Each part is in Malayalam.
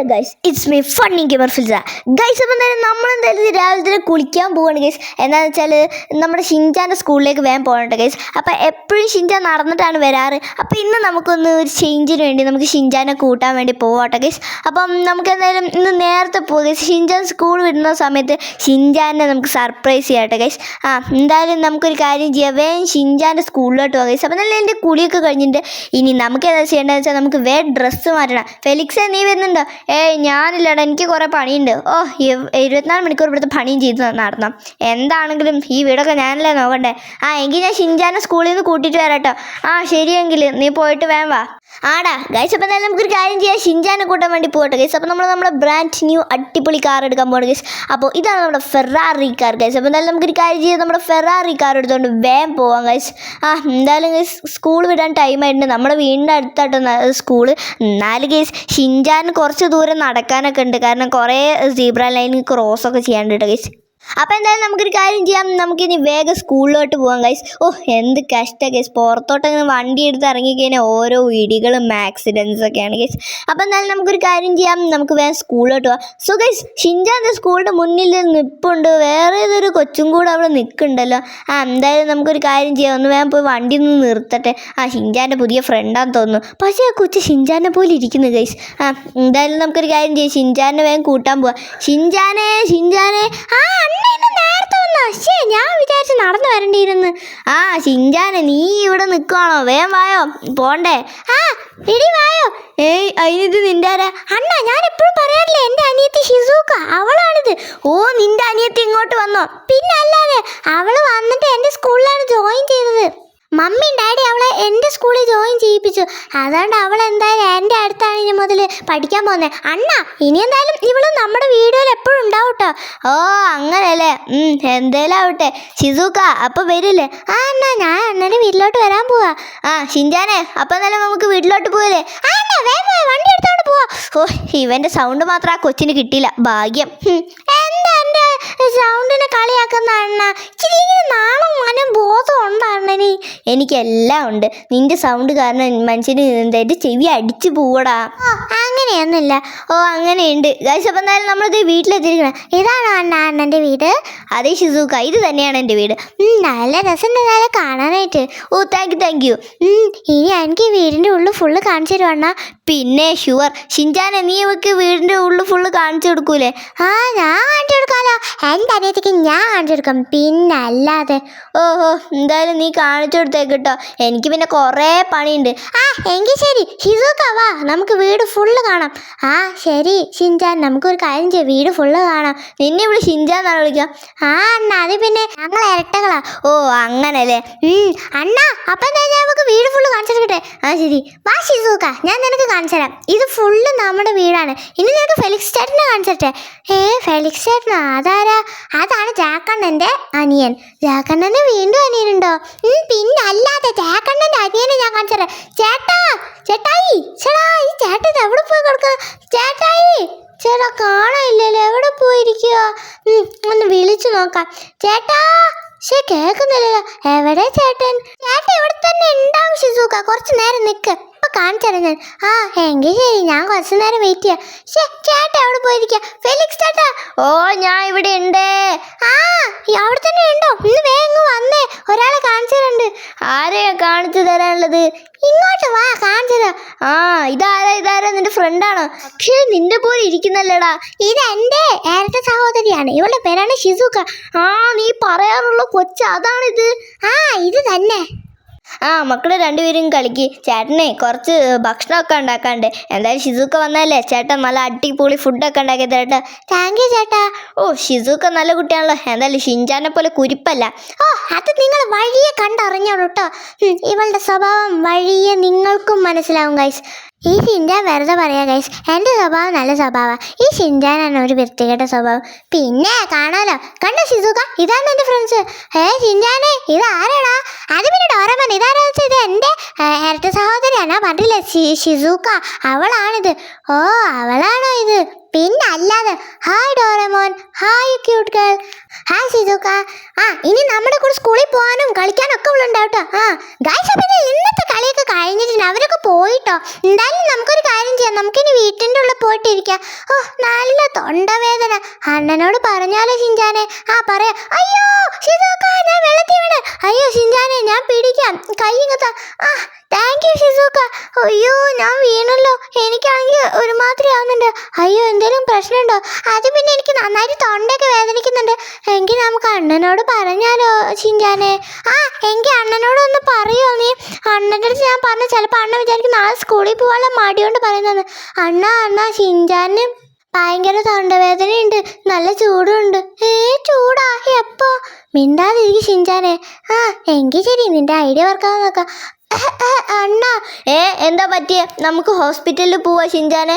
Hello guys it's me funny gamer Filsa. Guys അപ്പം തന്നെ ഇത് രാവിലെ കുളിക്കാൻ പോവാണ് ഗൈസ്. എന്താണെന്ന് വെച്ചാൽ നമ്മുടെ ഷിൻചാന്റെ സ്കൂളിലേക്ക് വേഗം പോകണ്ട ഗൈസ്. അപ്പോൾ എപ്പോഴും ഷിൻചാൻ നടന്നിട്ടാണ് വരാറ്. അപ്പോൾ ഇന്ന് നമുക്കൊന്ന് ഒരു ചേഞ്ചിന് വേണ്ടി നമുക്ക് ഷിൻചാനെ കൂട്ടാൻ വേണ്ടി പോവാട്ടെ ഗൈസ്. അപ്പം നമുക്ക് എന്തായാലും ഇന്ന് നേരത്തെ പോകും ഗൈസ്. ഷിൻചാൻ സ്കൂൾ വിടുന്ന സമയത്ത് ഷിൻചാനെ നമുക്ക് സർപ്രൈസ് ചെയ്യാട്ടെ ഗൈസ്. ആ എന്തായാലും നമുക്കൊരു കാര്യം ചെയ്യാം. വേഗം ഷിൻചാന്റെ സ്കൂളിലോട്ട് പോകാം ഗൈസ്. അപ്പം നല്ല എന്റെ കുളിയൊക്കെ കഴിഞ്ഞിട്ട് ഇനി നമുക്ക് എന്താ ചെയ്യേണ്ടതെന്ന് വെച്ചാൽ നമുക്ക് വേറെ ഡ്രസ്സ് മാറ്റണം. ഫെലിക്സ് നീ വരുന്നുണ്ടോ? ഏയ് ഞാനില്ലടാ എനിക്ക് കുറേ പണിയുണ്ട്. ഓ ഇരുപത്തിനാല് മണിക്കൂർ ഇവിടുത്തെ പണിയും ചെയ്ത് നടണം. എന്താണെങ്കിലും ഈ വീടൊക്കെ ഞാനല്ലേ നോക്കണ്ടേ? ആ എങ്കിൽ ഞാൻ ഷിൻജാനെ സ്കൂളിൽ നിന്ന് കൂട്ടിയിട്ട് വരാം കേട്ടോ ആ ശരിയെങ്കിൽ നീ പോയിട്ട് വേം വാ. ആടാ ഗൈസ് അപ്പം എന്തായാലും നമുക്കൊരു കാര്യം ചെയ്യാം. ഷിൻജാനെ കൂട്ടാൻ വേണ്ടി പോകട്ടെ ഗൈസ് അപ്പോൾ നമ്മൾ നമ്മുടെ ബ്രാൻഡ് ന്യൂ അടിപൊളി കാർ എടുക്കാൻ പോകണം ഗൈസ് അപ്പോൾ ഇതാണ് നമ്മുടെ ഫെറാറി കാർ ഗൈസ് അപ്പോൾ എന്തായാലും നമുക്കൊരു കാര്യം ചെയ്യാം. നമ്മുടെ ഫെറാറി കാർ എടുത്തുകൊണ്ട് വേഗം പോവാം ഗൈസ് ആ എന്തായാലും ഗൈസ് സ്കൂൾ വിടാൻ ടൈം ആയിട്ടുണ്ട്. നമ്മുടെ വീടിന്റെ അടുത്തായിട്ട് സ്കൂൾ എന്നാലും ഗൈസ് ഷിൻജാൻ കുറച്ച് ദൂരം നടക്കാനൊക്കെ ഉണ്ട്. കാരണം കുറേ സീബ്ര ലൈൻ ക്രോസ് ഒക്കെ ചെയ്യാണ്ട് കേട്ടോ ഗൈസ് അപ്പോൾ എന്തായാലും നമുക്കൊരു കാര്യം ചെയ്യാം. നമുക്കിനി വേഗം സ്കൂളിലോട്ട് പോകാം ഗൈസ് ഓ എന്ത് കഷ്ട ഗൈസ് പുറത്തോട്ടങ്ങനെ വണ്ടി എടുത്ത് ഇറങ്ങിക്കഴിഞ്ഞാൽ ഓരോ ഇടികളും ആക്സിഡൻസ് ഒക്കെയാണ് ഗൈസ് അപ്പോൾ എന്തായാലും നമുക്കൊരു കാര്യം ചെയ്യാം. നമുക്ക് വേഗം സ്കൂളിലോട്ട് പോകാം സോ ഗൈസ് ഷിൻജാന്റെ സ്കൂളിന്റെ മുന്നിൽ നിപ്പുണ്ട്. വേറെ ഏതൊരു കൊച്ചും കൂടെ അവിടെ നിൽക്കുന്നുണ്ടല്ലോ ആ എന്തായാലും നമുക്കൊരു കാര്യം ചെയ്യാം. ഒന്ന് വേഗം പോയി വണ്ടി ഒന്ന് നിർത്തട്ടെ. ആ ഷിൻജാന്റെ പുതിയ ഫ്രണ്ടാന്ന് തോന്നുന്നു. പക്ഷേ ആ കൊച്ചു ഷിൻജാനെ പോലെ ഇരിക്കുന്നു ഗൈസ് ആ എന്തായാലും നമുക്കൊരു കാര്യം ചെയ്യാം. ഷിൻജാനെ വേഗം കൂട്ടാൻ പോവാം. ഷിൻജാനെ ഷിൻജാനെ. ആ ഞാൻ വിചാരിച്ചു നടന്നു വരണ്ടിയിരുന്നു. ആ ഷിൻജാനെ നീ ഇവിടെ നിൽക്കുവാണോ? വേം വായോ. പോണ്ടേ. ആ ഇടി വായോ. ഏയ് അതിനിത് നിന്റെ ആരാ? അണ്ണ ഞാൻ എപ്പോഴും പറയാറില്ലേ എന്റെ അനിയത്തി ഷിസൂക്ക. അവളാണിത്. ഓ നിന്റെ അനിയത്തി ഇങ്ങോട്ട് വന്നോ. പിന്നെ അല്ലാതെ അവൾ വന്നിട്ട് എന്റെ സ്കൂളിലാണ് ജോയിൻ ചെയ്തത്. മമ്മിയും ഡാഡി എന്റെ സ്കൂളിൽ ജോയിൻ ചെയ്യിപ്പിച്ചു. അതുകൊണ്ട് അവൾ എന്തായാലും എന്റെ അടുത്താണ് ഇനി മുതൽ പഠിക്കാൻ പോകുന്നത് അണ്ണ ഇനി എന്തായാലും ഇവൾ നമ്മുടെ വീഡിയോയിൽ എപ്പോഴും ഉണ്ടാവും കേട്ടോ ഓ അങ്ങനെയല്ലേ? ഉം, എന്തേലും ആവട്ടെ. ഷിസുക്ക അപ്പോൾ വരില്ലേ? ആ അണ്ണ ഞാൻ അണ്ണന്റെ വീട്ടിലോട്ട് വരാൻ പോവാ. ആ ഷിൻജാനെ അപ്പം എന്നാലും നമുക്ക് വീട്ടിലോട്ട് പോവില്ലേ? ആ അണ്ണ വേഗം വണ്ടി എടുത്തോണ്ട് പോവാ. ഓ ഇവന്റെ സൗണ്ട് മാത്രം ആ കൊച്ചിന് കിട്ടിയില്ല. ഭാഗ്യം. സൗണ്ടിനെ കളിയാക്കുന്ന അണ്ണ. നാണം മനം ബോധം ഉണ്ട് അണ്ണന്. എനിക്കെല്ലാം ഉണ്ട്. നിന്റെ സൗണ്ട് കാരണം മനുഷ്യന് എന്തായിട്ട് ചെവി അടിച്ചു പോവടാ. അങ്ങനെയൊന്നുമില്ല. ഓ അങ്ങനെയുണ്ട്. ഗൈസ് നമ്മളിത് വീട്ടിലെത്തിയിരിക്കണം. ഇതാണ് അണ്ണ അണ്ണന്റെ വീട്. അതേ ഷിസൂക്ക ഇത് തന്നെയാണ് എന്റെ വീട്. നല്ല രസമുണ്ട് നല്ല കാണാനായിട്ട്. Oh thank you thank you ഇനി എനിക്ക് വീടിന്റെ ഉള്ളിൽ ഫുള്ള് കാണിച്ചു തരുമോ അണ്ണ? പിന്നെ ഷുവർ ഷിൻജാനെ നീ ഇവക്ക് വീടിന്റെ ഉള്ളിൽ ഫുള്ള് കാണിച്ചു കൊടുക്കൂലേ? ആ ഞാൻ കാണിച്ചു കൊടുക്കാലോ. എന്റെ അനിയത്തിക്ക് ഞാൻ കാണിച്ചു കൊടുക്കാം പിന്നെ അല്ലാതെ ഓഹോ എന്തായാലും നീ കാണിച്ചു കൊടുത്തേക്ക് കേട്ടോ എനിക്ക് പിന്നെ കുറേ പണിയുണ്ട്. ആ എങ്കിൽ ശരി ഷിസൂക്ക നമുക്ക് വീട് ഫുള്ള് കാണാം. ആ ശരി ഷിൻജാൻ നമുക്കൊരു കാര്യം ചെയ്യാം. വീട് ഫുള്ള് കാണാം. നിന്നെ ഇവിടെ ഷിൻജാൻ എന്നാണ് വിളിക്കാം ആ അണ്ണ അത് പിന്നെ ഞങ്ങൾ ഇരട്ടകളാ. ഓ അങ്ങനല്ലേ. അണ്ണ അപ്പം എന്താ നമുക്ക് വീട് ഫുള്ള് കാണിച്ചെടുക്കട്ടെ ആ ശരി. വാ ഷിസുക്ക ഞാൻ നിനക്ക് കാണിച്ചു തരാം. ഇത് ഫുള്ള് നമ്മുടെ വീടാണ്. ഇനി നിനക്ക് ഫെലിക്സ് ചേട്ടനെ കാണിച്ചിട്ടെ ഏ ഫെലിക്സ് ചേട്ടനാ? അതാരാ അതാണ് ജാക്കണ്ണന്റെ അനിയൻ. ജാക്കണ്ണന് വീണ്ടും അനിയനുണ്ടോ? പിന്നെ അല്ലാതെ ജാക്കണ്ണന്റെ അനിയനെ ഞാൻ കാണിച്ചു ചേട്ടാ ചേട്ടായി ചേടാ ഈ ചേട്ടൻ എവിടെ പോയി കിടക്കുക ചേട്ടായി ചേട്ടാ കാണാനില്ലല്ലോ എവിടെ പോയിരിക്കുക ഒന്ന് വിളിച്ചു നോക്കാം. ചേട്ടാ ശേ കേൾക്കുന്നില്ലല്ലോ. എവിടെ ചേട്ടൻ? ചേട്ടൻ ഇവിടെ തന്നെ ഉണ്ടാവും ശിസുക്ക കുറച്ച് നേരം നിൽക്ക് ഇപ്പൊ കാണിച്ചറിയാം ഞാൻ. ആ എങ്കിൽ ശരി ഞാൻ കുറച്ച് നേരം വെയിറ്റ് ചെയ്യാം. ചേട്ടാ എവിടെ പോയിരിക്കാം? ഫെലിക്സ് ചേട്ടാ. ഓ ഞാൻ ഇവിടെ ഉണ്ട്. ആ അവിടെ തന്നെ ഉണ്ടോ? ഇന്ന് വേഗം വന്നേ. ഒരാളെ കാണിച്ചു തരണ്ട്. ആരെയാ കാണിച്ചു തരാനുള്ളത്? ഇങ്ങോട്ട് വാ കാണിച്ചതാ ആ ഇതാരാ ഇതാരാ? നിന്റെ ഫ്രണ്ടാണോ പക്ഷേ നിന്റെ പോലെ ഇരിക്കുന്നല്ലേടാ. എന്റെ ഏരട്ട സഹോദരിയാണ്. ഇവളുടെ പേരാണ് ഷിസുക്ക. ആ നീ പറയാറുള്ള കൊച്ച അതാണിത്. ആ ഇത് തന്നെ. ആ മക്കൾ രണ്ടുപേരും കളിക്ക്. ചേട്ടനെ കുറച്ച് ഭക്ഷണമൊക്കെ ഉണ്ടാക്കാണ്ട് എന്തായാലും ഷിസുക്ക വന്നാലേ ചേട്ടൻ നല്ല അടിപൊളി ഫുഡൊക്കെ ഉണ്ടാക്കി തരട്ടെ താങ്ക് യു ചേട്ടാ. ഓ ഷിസുക്ക നല്ല കുട്ടിയാണല്ലോ. എന്തായാലും ഷിൻജാനെ പോലെ കുരിപ്പല്ല. ഓ അത് നിങ്ങൾ വഴിയെ കണ്ടറിഞ്ഞോളൂ കേട്ടോ. ഇവളുടെ സ്വഭാവം വഴിയെ നിങ്ങൾക്കും മനസ്സിലാവും ഗൈസ് ഈ ഷിൻജാൻ വെറുതെ പറയാ ഗൈസ് എന്റെ സ്വഭാവം നല്ല സ്വഭാവം. ഈ ഷിൻജാനാണ് ഒരു വൃത്തികെട്ട സ്വഭാവം. പിന്നെ കാണാലോ? കണ്ടോ ശിസുക? ഇതാണ് എന്റെ ഫ്രണ്ട്സ് ഏ ഷിൻജാനെ ഇത് ആരാടാ? അത് പിന്നെ ഡോറമൻ ഇതാരാ ഇത് എന്റെ ഇരട്ട സഹോദരിയാണ്? പറഞ്ഞില്ലേ ഷി- ഷിസുക്ക അവളാണിത്. ഓ അവളാണോ ഇത്? പിന്നെ അല്ലാതെ hi Doraemon. Hi cute girl hi Shizuka ആ ഇനി നമ്മുടെ കൂടെ സ്കൂളിൽ പോകാനും കളിക്കാനും ഒക്കെ ഉള്ളുണ്ടാവട്ടോ ആ ഗായ്സ് പിന്നെ ഇന്നത്തെ കഴിഞ്ഞിട്ടുണ്ട് അവരൊക്കെ പോയിട്ടോ? എന്തായാലും നമുക്കൊരു കാര്യം ചെയ്യാം. നമുക്കിനി വീട്ടിന്റെ ഉള്ളിൽ പോയിട്ടിരിക്കാം. ഓ നല്ല തൊണ്ടവേദന. അണ്ണനോട് പറഞ്ഞാലോ ഷിഞ്ചാനെ? ആ പറയാം. അയ്യോ ഷിസുക്ക ഞാൻ വെള്ളത്തിൽ വീണ്. അയ്യോ ഷിഞ്ചാനെ ഞാൻ പിടിക്കാം. കൈ ആ താങ്ക് യു ഷിസുക്ക. അയ്യോ ഞാൻ വീണല്ലോ. എനിക്കാണെങ്കിൽ ഒരുമാതിരി ആവുന്നുണ്ട്. അയ്യോ എന്തെങ്കിലും പ്രശ്നമുണ്ടോ? അത് പിന്നെ എനിക്ക് നന്നായിട്ട് തൊണ്ടയൊക്കെ വേദനിക്കുന്നുണ്ട്. എങ്കിൽ നമുക്ക് അണ്ണനോട് പറഞ്ഞാലോ ചിഞ്ചാനെ ആ എങ്കിൽ അണ്ണനോട് ഒന്ന് പറയോ നീ? അണ്ണന്റെ അടുത്ത് ഞാൻ പറഞ്ഞു ചിലപ്പോൾ അണ്ണ വിചാരിക്കും നാളെ സ്കൂളിൽ പോകാനുള്ള മടിയോണ്ട് പറയുന്നതെന്ന് അണ്ണ അണ്ണ ചിഞ്ചാന് ഭയങ്കര തൊണ്ടവേദനയുണ്ട്. നല്ല ചൂടുണ്ട്. ഏ ചൂടാ? എപ്പോ? മിണ്ടാതിരിക്കും ഷിൻചാനെ ആ എങ്കിൽ ശരി നിന്റെ ഐഡിയ വർക്കാന്ന് നോക്കാം. അഹ് അഹ് അണ്ണ. ഏ എന്താ പറ്റിയ? നമുക്ക് ഹോസ്പിറ്റലിൽ പോവാ ഷിഞ്ചാനെ.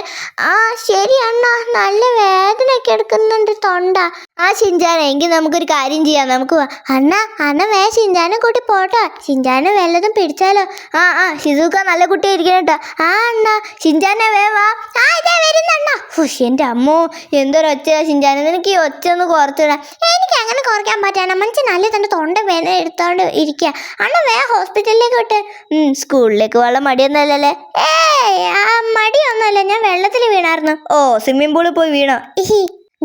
ആ ശരി അണ്ണ. നല്ല വേദനയൊക്കെ എടുക്കുന്നുണ്ട് തൊണ്ട. ആ ഷിഞ്ചാനെ എങ്കിൽ നമുക്കൊരു കാര്യം ചെയ്യാം. നമുക്ക്. അണ്ണ അണ്ണ വേ ഷിഞ്ചാനെ കൂട്ടി പോട്ടോ. ഷിഞ്ചാനെ വല്ലതും പിടിച്ചാലോ? ആ ആ ഷിസുക്ക നല്ല കുട്ടിയായിരിക്കണം കേട്ടോ. ആ അണ്ണ ഷിഞ്ചാനെ വേ വാ. ആ ഇതാ വരുന്നണ്ണ എന്റെ അമ്മോ എന്തൊരു ഒച്ചയാ ഷിഞ്ചാനെ. നിനക്ക് ഈ ഒച്ച ഒന്ന് കുറച്ചിടാം എനിക്ക് അങ്ങനെ കുറയ്ക്കാൻ പറ്റാണ് മനുഷ്യൻ നല്ല തന്റെ തൊണ്ട വേദന എടുത്തോണ്ട് ഇരിക്കുക അണ്ണ വേ ഹോസ്പിറ്റലിലേക്ക് വിട്ട്. സ്കൂളിലേക്ക് വെള്ളം മടിയൊന്നുമല്ലല്ലേ? ഏ ആ മടിയൊന്നുമല്ല. ഞാൻ വെള്ളത്തിൽ വീണായിരുന്നു. ഓ സ്വിമ്മിംഗ് പൂളിൽ പോയി വീണോ?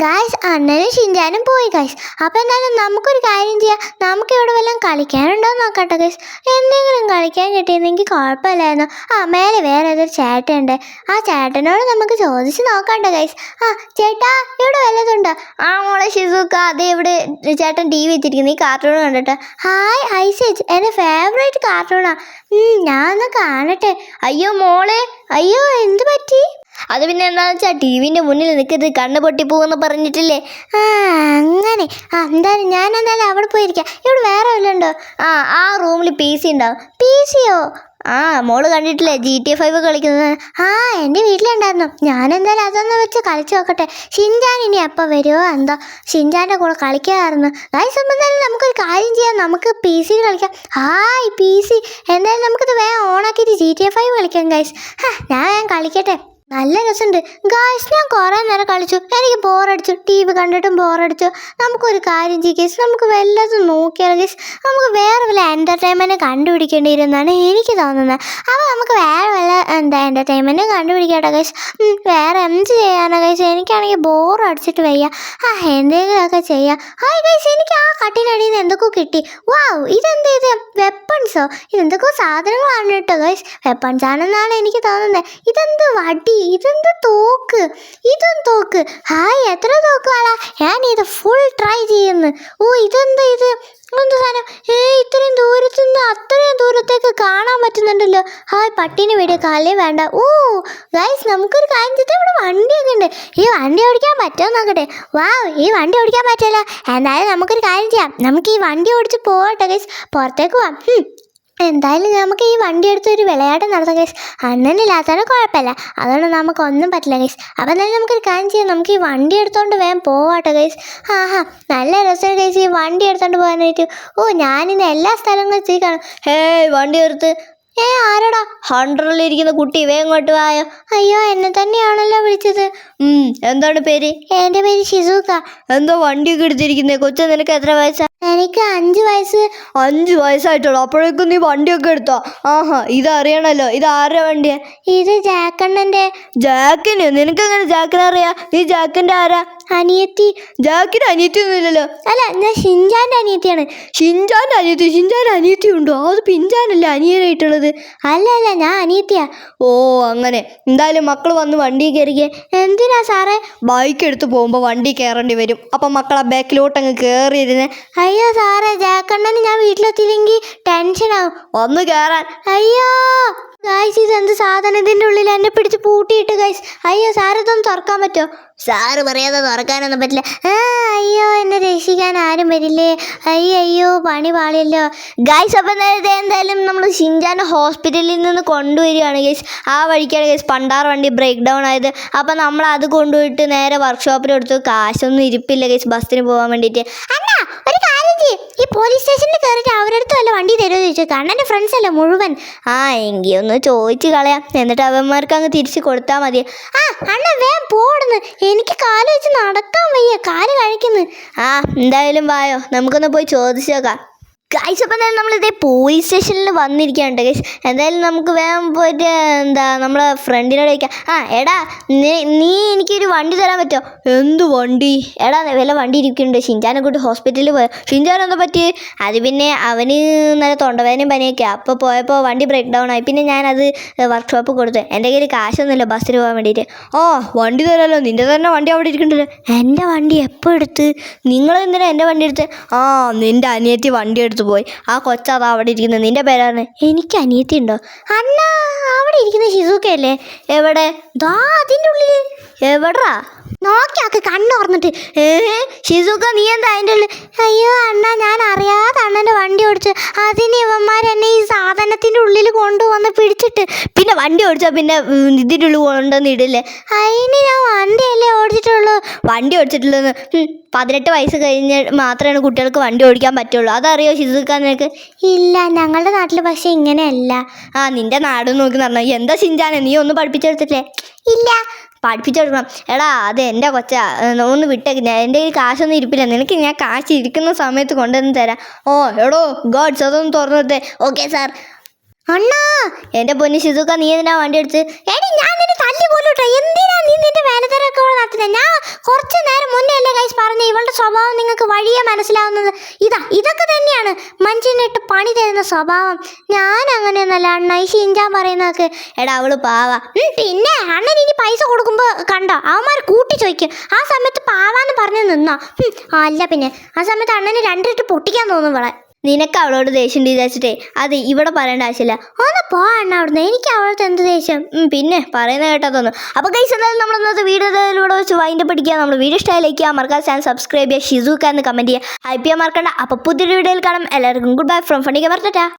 ഗായ്സ് അണ്ണനും ഷിൻജാനും പോയി ഗായ്സ് അപ്പം എന്തായാലും നമുക്കൊരു കാര്യം ചെയ്യാം. നമുക്ക് ഇവിടെ വല്ലതും കളിക്കാനുണ്ടോ നോക്കട്ടെ ഗൈസ് എന്തെങ്കിലും കളിക്കാൻ കിട്ടിയിരുന്നെങ്കിൽ കുഴപ്പമില്ലായിരുന്നു. ആ മേലെ വേറെ ഏതൊരു ചേട്ടനുണ്ട്. ആ ചേട്ടനോട് നമുക്ക് ചോദിച്ച് നോക്കട്ടെ ഗൈസ് ആ ചേട്ടാ ഇവിടെ വല്ലതുണ്ടോ ആ മോളെ ഷിസുക്ക അതേ ഇവിടെ ചേട്ടൻ ടി വി വെച്ചിരിക്കുന്നു. ഈ കാർട്ടൂൺ കണ്ടിട്ട്. Hi Ice Age. എന്റെ ഫേവറേറ്റ് കാർട്ടൂണാ ഞാൻ കാണട്ടെ. അയ്യോ മോളെ. അയ്യോ എന്ത് പറ്റി? അത് പിന്നെ എന്താണെന്ന് വെച്ചാൽ ടി വിന്റെ മുന്നിൽ നിൽക്കരുത് കണ്ണ് പൊട്ടിപ്പോകുമെന്ന് പറഞ്ഞിട്ടില്ലേ? ആ അങ്ങനെ. ആ എന്തായാലും ഞാൻ എന്തായാലും അവിടെ പോയിരിക്കാം. ഇവിടെ വേറെ വല്ലതുണ്ടോ? ആ ആ റൂമിൽ പി സി ഉണ്ടാവും പി സിയോ ആ മോൾ കണ്ടിട്ടില്ലേ? ജി ടി ഫൈവ് കളിക്കുന്നത്. ആ എന്റെ വീട്ടിലുണ്ടായിരുന്നു. ഞാൻ എന്തായാലും അതൊന്ന് വെച്ച് കളിച്ചു നോക്കട്ടെ. ഷിൻജാൻ ഇനി എപ്പോൾ വരുമോ എന്താ? ഷിൻജാന്റെ കൂടെ കളിക്കാമായിരുന്നു അതായത് എന്തായാലും നമുക്കൊരു കാര്യം ചെയ്യാം. നമുക്ക് പി സി കളിക്കാം. ഹായ് പി സി എന്തായാലും നമുക്കിത് വേഗം ഓണാക്കിയിട്ട് ജി ടി ഫൈവ് കളിക്കാം ഗൈസ് ഞാൻ വേഗം കളിക്കട്ടെ. നല്ല രസമുണ്ട്. ഗായ്സ് ഞാൻ കുറേ നേരം കളിച്ചു. എനിക്ക് ബോറടിച്ചു ടി വി കണ്ടിട്ടും ബോറടിച്ചു നമുക്കൊരു കാര്യം ചെയ്യും ഗേസ് നമുക്ക് വല്ലതും നോക്കിയാൽ ഗേസ് നമുക്ക് വേറെ വല്ല എന്റർടൈൻമെന്റ് കണ്ടുപിടിക്കേണ്ടി വരുമെന്നാണ് എനിക്ക് തോന്നുന്നത്. അപ്പോൾ നമുക്ക് വേറെ വല്ല എന്താ എന്റർടൈൻമെന്റ് കണ്ടുപിടിക്കട്ടെ കൈസ് വേറെ എന്ത് ചെയ്യാനാണ് കൈസ് എനിക്കാണെങ്കിൽ ബോർ അടിച്ചിട്ട് വയ്യ. ആ എന്തെങ്കിലുമൊക്കെ ചെയ്യാം. ഹായ് കൈസ് എനിക്ക് ആ കട്ടിനടിയിൽ നിന്ന് എന്തൊക്കെയോ കിട്ടി. വാവ് ഇതെന്ത് ഇത്? വെപ്പൺസോ ഇതെന്തൊക്കെയോ സാധനങ്ങളാണ് കേട്ടോ കൈസ് വെപ്പൺസ് ആണെന്നാണ് എനിക്ക് തോന്നുന്നത് ഇതെന്ത് വടി? ഇതെന്ത് തോക്ക്? ഇതും തോക്ക്. ഹായ് എത്ര തോക്കുവാളാ ഞാനിത് ഫുൾ ട്രൈ ഓ ഇതെന്താ ഇത്? എന്താ സാധനം? ഏ ഇത്രയും ദൂരത്തു നിന്ന് അത്രയും ദൂരത്തേക്ക് കാണാൻ പറ്റുന്നുണ്ടല്ലോ. ഹായ് പട്ടീനെ വീടിയ കാലേ വേണ്ട. ഓ ഗൈസ് നമുക്കൊരു കാര്യം ചെയ്താൽ ഇവിടെ വണ്ടിയൊക്കെ ഉണ്ട്. ഈ വണ്ടി ഓടിക്കാൻ പറ്റുമോ നോക്കട്ടെ. വാ ഈ വണ്ടി ഓടിക്കാൻ പറ്റില്ല. എന്തായാലും നമുക്കൊരു കാര്യം ചെയ്യാം. നമുക്ക് ഈ വണ്ടി ഓടിച്ച് പോകട്ടെ ഗൈസ് പുറത്തേക്ക് പോവാം. എന്തായാലും നമുക്ക് ഈ വണ്ടി എടുത്ത് ഒരു വിളയാട്ടം നടത്താം ഗൈസ് അണ്ണനില്ലാത്തതാണ് കുഴപ്പമില്ല. അതുകൊണ്ട് നമുക്കൊന്നും പറ്റില്ല ഗൈസ് അപ്പം എന്തായാലും നമുക്കൊരു കാര്യം ചെയ്യാം. നമുക്ക് ഈ വണ്ടി എടുത്തോണ്ട് വേഗം പോവാട്ടോ ഗൈസ് ആഹാ നല്ല രസം ഗൈസ് ഈ വണ്ടി എടുത്തോണ്ട് പോകാനായിട്ട്. ഓ ഞാനിന്ന് എല്ലാ സ്ഥലങ്ങളും എത്തി കാണും. ഹേ വണ്ടി എടുത്ത് ഏ ആരടാ? ഹണ്ടറിലിരിക്കുന്ന കുട്ടി ഇവ ഇങ്ങോട്ട് വായോ. അയ്യോ എന്നെ തന്നെയാണല്ലോ വിളിച്ചത്. ഉം, എന്താണ് പേര്? എന്റെ പേര് ഷിസൂക്ക. എന്തോ വണ്ടിയൊക്കെ എടുത്തിരിക്കുന്നേ കൊച്ചു നിനക്ക് എത്ര വയസ്സാ? എനിക്ക് അഞ്ച് വയസ്സ്. അഞ്ച് വയസ്സായിട്ടുള്ളൂ. അപ്പോഴേക്കും നീ വണ്ടിയൊക്കെ എടുത്തോ? ആഹാ ഇത് അറിയണല്ലോ. ഇത് ആരുടെ വണ്ടിയാ? ഇത് ജാക്കണ്ണന്റെ ജാക്കിന്? നിനക്ക് എങ്ങനെ ജാക്കിനെ അറിയാ? നീ ജാക്കിന്റെ ആരാ? അനിയത്തി. ജാക്കിന് അനിയത്തി ഒന്നുമില്ലല്ലോ അല്ല ഞാൻ ഷിൻജാന്റെ അനിയത്തിയാണ്. ഷിൻജാന്റെ അനിയത്തി ഷിൻജാന്റെ അനിയത്തി ഉണ്ടോ? അത് പിഞ്ചാനല്ല അനിയനായിട്ടുള്ളത്? അല്ല അല്ല ഞാൻ അനിയത്തിയാ. ഓ അങ്ങനെ. എന്തായാലും മക്കൾ വന്ന് വണ്ടി കയറിയേ എന്തിനാ സാറേ? ബൈക്ക് എടുത്ത് പോകുമ്പോൾ വണ്ടി കയറേണ്ടി വരും. അപ്പം ആ ബാക്കിലോട്ട് അങ്ങ് കയറിയിരുന്ന് അയ്യോ സാറേ ജാക്കണ്ണന് ഞാൻ വീട്ടിലെത്തിയില്ലെങ്കിൽ ടെൻഷനാവും. ഒന്ന് കയറാൻ അയ്യോ! ഇത് എന്ത് സാധനം? ഇതിന്റെ ഉള്ളിൽ എന്നെ പിടിച്ച് പൂട്ടിയിട്ട് ഗൈസ് അയ്യോ ഇതൊന്നും തുറക്കാൻ പറ്റുമോ സാറ് പറയാതെ തുറക്കാനൊന്നും പറ്റില്ല. ആ അയ്യോ എന്നെ രക്ഷിക്കാൻ ആരും വരില്ലേ? അയ്യോ അയ്യോ പണി പാളിയല്ലോ. ഗൈസ് അപ്പം നേരത്തെ എന്തായാലും നമ്മൾ ഷിൻജാൻ ഹോസ്പിറ്റലിൽ നിന്ന് കൊണ്ടുവരികയാണ് ഗൈസ് ആ വഴിക്കാണ് ഗൈസ് പണ്ടാർ വണ്ടി ബ്രേക്ക് ഡൗൺ ആയത്. അപ്പം നമ്മൾ അത് കൊണ്ടുപോയിട്ട് നേരെ വർക്ക്ഷോപ്പിൽ എടുത്തു കാശൊന്നും ഇരിപ്പില്ല ഗൈസ് ബസ്സിന് പോകാൻ വേണ്ടിയിട്ട്. ഈ പോലീസ് സ്റ്റേഷനിൽ കയറിയിട്ട് അവരുടെ അടുത്ത് വണ്ടി തരുമോ ചോദിച്ചു. കാരണം എന്റെ ഫ്രണ്ട്സ് അല്ലേ മുഴുവൻ. ആ എങ്കിൽ ഒന്ന് ചോദിച്ചു കളയാം. എന്നിട്ട് അവന്മാർക്ക് അങ്ങ് തിരിച്ച് കൊടുത്താൽ മതി. ആ അണ്ണ വേം പോടുന്ന്. എനിക്ക് കാൽ വെച്ച് നടക്കാൻ വയ്യ കാൽ കഴിക്കുന്നു. ആ എന്തായാലും വായോ. നമുക്കൊന്ന് പോയി ചോദിച്ചു നോക്കാം. ഗൈസ് അപ്പം എന്തായാലും നമ്മളിതേ പോലീസ് സ്റ്റേഷനിൽ വന്നിരിക്കുകയാണ് ഗൈസ് എന്തായാലും നമുക്ക് വേഗം പോയിട്ട് എന്താ നമ്മളെ ഫ്രണ്ടിനോട് ചോദിക്കാം ആ എടാ നീ എനിക്കൊരു വണ്ടി തരാൻ പറ്റുമോ? എന്ത് വണ്ടി? എടാ വല്ല വണ്ടി ഇരിക്കുന്നുണ്ട്. ഷിൻചാനെ കൂട്ടി ഹോസ്പിറ്റലിൽ പോയ. ഷിൻചാൻ എന്താ പറ്റി. അത് പിന്നെ അവന് നല്ല തൊണ്ടവേദനയും പനിയൊക്കെ. അപ്പോൾ പോയപ്പോൾ വണ്ടി ബ്രേക്ക് ഡൗൺ ആയി. പിന്നെ ഞാനത് വർക്ക്ഷോപ്പ് കൊടുത്തു. എന്റെ കയ്യിൽ കാശൊന്നുമില്ല ബസ്സിൽ പോകാൻ വേണ്ടിയിട്ട് ഓ വണ്ടി തരാമല്ലോ നിന്റെ തന്നെ വണ്ടി അവിടെ ഇരിക്കുന്നുണ്ടല്ലോ. എന്റെ വണ്ടി എപ്പോൾ എടുത്ത്? നിങ്ങളെന്തിനാണ് എന്റെ വണ്ടി എടുത്ത്? ആ നിന്റെ അനിയത്തി വണ്ടി എടുത്ത് പോയി. ആ കൊച്ചതാ അവിടെ ഇരിക്കുന്നത്. നിന്റെ പേരാണ്? എനിക്ക് അനിയത്തി ഉണ്ടോ? അണ്ണാ അവിടെ ഇരിക്കുന്ന ഷിസുക്കല്ലേ എവിടെ? ദാ അതിന്റെ ഉള്ളിൽ എവിടാ? നോക്കിയാക്ക് കണ്ണോർന്നിട്ട് ഏ ഷിസുക്ക നീ എന്താ അതിന്റെ ഉള്ളിൽ? അയ്യോ അണ്ണ ഞാൻ അറിയാതെ അണ്ണന്റെ വണ്ടി ഓടിച്ച് അതിന് ഇവന്മാർ എന്നെ ഈ സാധനത്തിന്റെ ഉള്ളിൽ കൊണ്ടുവന്ന് പിടിച്ചിട്ട്. പിന്നെ വണ്ടി ഓടിച്ചാൽ പിന്നെ ഇതിന്റെ ഉള്ളിൽ കൊണ്ടുവന്ന് ഇടില്ലേ? അതിന് ഞാൻ വണ്ടിയല്ലേ ഓടിച്ചിട്ടുള്ളൂ. വണ്ടി ഓടിച്ചിട്ടുള്ളൂ പതിനെട്ട് വയസ്സ് കഴിഞ്ഞ് മാത്രമാണ് കുട്ടികൾക്ക് വണ്ടി ഓടിക്കാൻ പറ്റുള്ളൂ. അതറിയോ ഷിസുക്ക നിനക്ക്? ഇല്ല ഞങ്ങളുടെ നാട്ടിൽ പക്ഷേ ഇങ്ങനെയല്ല. ആ നിന്റെ നാട് നോക്കി നടന്നോ. എന്താ ചിഞ്ചാനെ നീ ഒന്ന് പഠിപ്പിച്ചെടുത്തില്ലേ ഇല്ല പഠിപ്പിച്ചെടുക്കണം. എടാ അത് എന്റെ കൊച്ച. ഒന്ന് വിട്ടേക്ക്. എന്റെ കയ്യിൽ കാശൊന്നും ഇരിപ്പില്ല. നിനക്ക് ഞാൻ കാശ് ഇരിക്കുന്ന സമയത്ത് കൊണ്ടുവന്ന് തരാം. ഓ എടോ ഗോഡ്സ് അതൊന്നും തുറന്നിട്ടേ ഓക്കെ സാർ. അണ്ണാ എന്റെ പൊന്നു ഷിസുക്ക നീ എന്തിനാ വണ്ടി എടുത്ത്? എടി ഞാൻ നിന്നെ തല്ലി പോലോട്ടോ എന്തിനാ നീ നിന്റെ വേലത്തരൊക്കെ നടത്തുന്നത് ഞാൻ കുറച്ച് നേരം മുന്നേ അല്ലേ ഗൈസ് പറഞ്ഞു ഇവളുടെ സ്വഭാവം നിങ്ങൾക്ക് വഴിയെ മനസ്സിലാവുന്നത് ഇതാ ഇതൊക്കെ തന്നെയാണ് മനുഷ്യനിട്ട് പണി തരുന്ന സ്വഭാവം. ഞാൻ അങ്ങനെയൊന്നല്ല അണ്ണ ഈ ഷിഞ്ചാൻ പറയുന്നതൊക്കെ. എടാ അവൾ പാവ. പിന്നെ അണ്ണൻ ഇനി പൈസ കൊടുക്കുമ്പോൾ കണ്ടോ? അവന്മാർ കൂട്ടി ചോദിക്കും. ആ സമയത്ത് പാവാന്ന് പറഞ്ഞു നിന്നോ? അല്ല പിന്നെ. ആ സമയത്ത് അണ്ണന് രണ്ടിട്ട് പൊട്ടിക്കാൻ തോന്നും ഇവളെ. നിനക്ക് അവളോട് ദേഷ്യം വിചാരിച്ചിട്ടേ അത് ഇവിടെ പറയേണ്ട ആവശ്യമില്ല. ഒന്ന് പോ അണ്ണ അവിടുന്ന്. എനിക്ക് അവളോട് എന്ത് ദേഷ്യം? പിന്നെ പറയുന്ന കേട്ടാ അപ്പോൾ കൈസ് എന്തായാലും നമ്മൾ ഇന്നത്തെ വീഡിയോ വെച്ച് വൈൻഡ് പഠിക്കുക നമ്മൾ വീഡിയോ ഇഷ്ടമായി ലൈക്ക് ചെയ്യുക. മറക്കാൻ ചാനൽ സബ്സ്ക്രൈബ് ചെയ്യുക. ഷിസൂക്ക എന്ന് കമന്റ് ചെയ്യുക. ഹൈപ്പ് ചെയ്യാൻ മറക്കണ്ട. അപ്പോൾ പുതിയൊരു വീഡിയോയിൽ കാണാം. എല്ലാവർക്കും ഗുഡ് ബൈ ഫ്രം ഫണിക്ക് മറക്കട്ടാ